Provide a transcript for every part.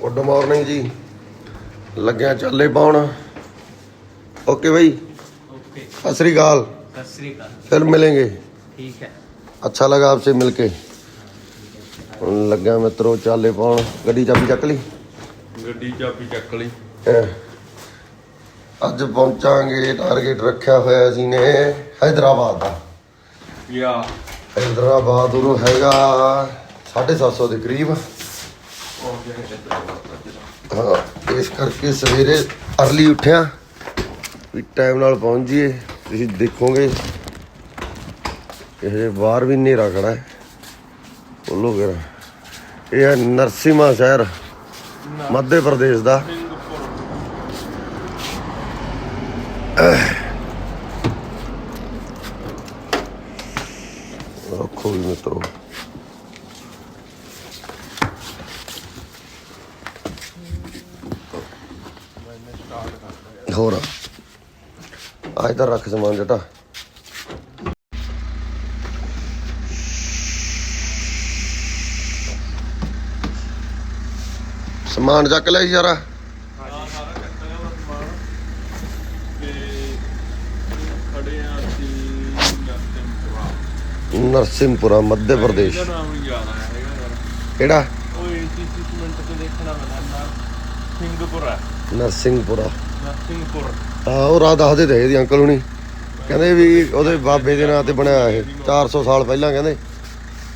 Good morning ਜੀ। ਲੱਗਿਆ ਚਾਲੇ ਪਾਉਣ। ਓਕੇ ਬਈ। ओके ਸਤਿ ਸ੍ਰੀ ਅਕਾਲ। सत श्रीकाल ਫਿਰ ਮਿਲਾਂਗੇ। ठीक है ਅੱਛਾ ਲੱਗਾ ਆਪਸੇ ਮਿਲ ਕੇ। ਹੁਣ ਲੱਗਿਆ ਮਿੱਤਰੋ ਚਾਲੇ ਪਾਉਣ। ਗੱਡੀ ਚਾਬੀ ਚੱਕ ਲਈ? ਗੱਡੀ ਚਾਬੀ ਚੱਕ ਲਈ। ਅੱਜ ਪਹੁੰਚਾਂਗੇ ਟਾਰਗੇਟ ਰੱਖਿਆ ਹੋਇਆ ਸੀ ਨੇ ਹైదరాబాద్ ਦਾ। ਯਾ। ਹైదరాబాద్ ਉਹ ਹੈਗਾ 750 ਦੇ ਕਰੀਬ। ਹਾਂ, ਇਸ ਕਰਕੇ ਸਵੇਰੇ ਅਰਲੀ ਉੱਠਿਆ ਵੀ ਟਾਈਮ ਨਾਲ ਪਹੁੰਚ ਜੀਏ ਤੁਸੀਂ ਦੇਖੋਗੇ। ਇਹ ਬਾਹਰ ਵੀ ਹਨੇਰਾ ਖੜਾ ਹੈ। ਬੋਲੋ ਫਿਰ। ਇਹ ਹੈ ਨਰਸਿਮਾ ਸ਼ਹਿਰ, ਮੱਧ ਪ੍ਰਦੇਸ਼ ਦਾ। ਰੱਖੋ ਵੀ ਮਿੱਤਰੋ। ਹੋਰ। ਆ ਇਧਰ ਰੱਖ ਸਮਾਨ ਜਟਾ। ਸਮਾਨ ਚੱਕ ਲੈ ਯਾਰਾ ਤੇ ਨਰਸਿੰਹਪੁਰਾ। ਮੱਧ ਪ੍ਰਦੇਸ਼। ਕਿਹੜਾ? ਉਹ ਏਸੀਸੀ ਮਿੰਟ ਤੇ ਦੇਖਣਾ ਪੈਂਦਾ ਨਾ ਸਿੰਘਪੁਰਾ ਨਰਸਿੰਘਪੁਰਾ ਨਰਸਿੰਹਪੁਰ ਆ ਉਹ ਰਾਤ ਦੱਸਦੇ ਤੇ ਇਹਦੀ ਅੰਕਲ ਹੁਣੀ। ਕਹਿੰਦੇ ਵੀ ਉਹਦੇ ਬਾਬੇ ਦੇ ਨਾਂ ਤੇ ਬਣਿਆ ਇਹ। 400 ਸਾਲ ਪਹਿਲਾਂ ਕਹਿੰਦੇ।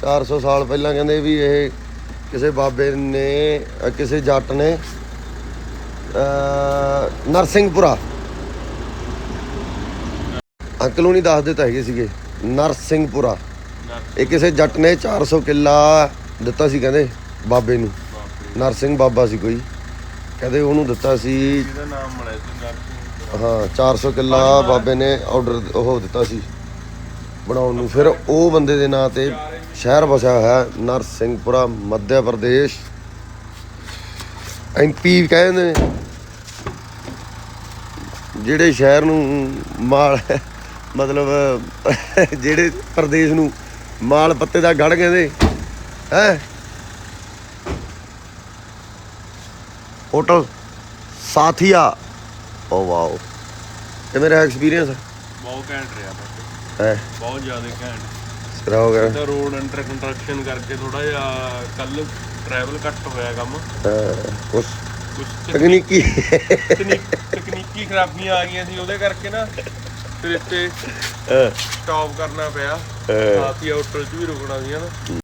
400 ਸਾਲ ਪਹਿਲਾਂ ਕਹਿੰਦੇ ਵੀ ਇਹ ਕਿਸੇ ਬਾਬੇ ਨੇ ਕਿਸੇ ਜੱਟ ਨੇ ਅ ਨਰਸਿੰਘਪੁਰਾ ਅੰਕਲ ਹੁਣੀ ਦੱਸਦੇ ਤਾਂ ਹੈਗੇ ਸੀਗੇ ਨਰਸਿੰਘਪੁਰਾ ਇਹ ਕਿਸੇ ਜੱਟ ਨੇ 400 ਕਿੱਲਾ ਦਿੱਤਾ ਸੀ ਕਹਿੰਦੇ ਬਾਬੇ ਨੂੰ। ਨਰਸਿੰਘ ਬਾਬਾ ਸੀ ਕੋਈ। ਕਹਿੰਦੇ ਉਹਨੂੰ ਦਿੱਤਾ ਸੀ। ਇਹਦਾ ਨਾਮ ਮਿਲਿਆ ਸੀ ਨਰਸਿੰਹਪੁਰਾ ਹਾਂ 400 ਕਿੱਲਾ ਬਾਬੇ ਨੇ ਆਰਡਰ ਉਹ ਦਿੱਤਾ ਸੀ ਬਣਾਉਣ ਨੂੰ। ਫਿਰ ਉਹ ਬੰਦੇ ਦੇ ਨਾਂ ਤੇ ਸ਼ਹਿਰ ਵਸਿਆ ਹੋਇਆ ਨਰਸਿੰਘਪੁਰਾ ਮੱਧ ਪ੍ਰਦੇਸ਼। ਐਮਪੀ ਕਹਿੰਦੇ ਨੇ। ਜਿਹੜੇ ਸ਼ਹਿਰ ਨੂੰ ਮਾਲ ਮਤਲਬ ਜਿਹੜੇ ਪ੍ਰਦੇਸ਼ ਨੂੰ ਮਾਲ ਪੱਤੇ ਦਾ ਗੜ ਕਹਿੰਦੇ ਹੈ? ਹੋਟਲ ਸਾਥੀਆ। ਓ ਵਾਓ। ਇਹ ਮੇਰਾ ਐਕਸਪੀਰੀਅੰਸ ਬਹੁਤ ਘੈਂਟ ਰਿਹਾ ਬਾਬੇ ਹੈ? ਬਹੁਤ ਜ਼ਿਆਦਾ ਘੈਂਟ। ਸਿਰਾ ਹੋ ਗਿਆ ਤਾਂ ਰੋਡ ਅੰਡਰ ਕੰਸਟਰਕਸ਼ਨ ਕਰਕੇ ਥੋੜਾ ਜਿਹਾ ਕੱਲ ਟਰੈਵਲ ਘੱਟ ਹੋਇਆ ਕੰਮ। ਉਸ ਕੁਝ ਤਕਨੀਕੀ ਤਕਨੀਕੀ ਖਰਾਬੀਆਂ ਆ ਗਈਆਂ ਸੀ ਉਹਦੇ ਕਰਕੇ ਨਾ ਫਿਰ ਇੱਥੇ ਸਟਾਪ ਕਰਨਾ ਪਿਆ। ਸਾਥੀ ਹੋਟਲ 'ਚ ਵੀ ਰੁਕਣਾ ਸੀ ਨਾ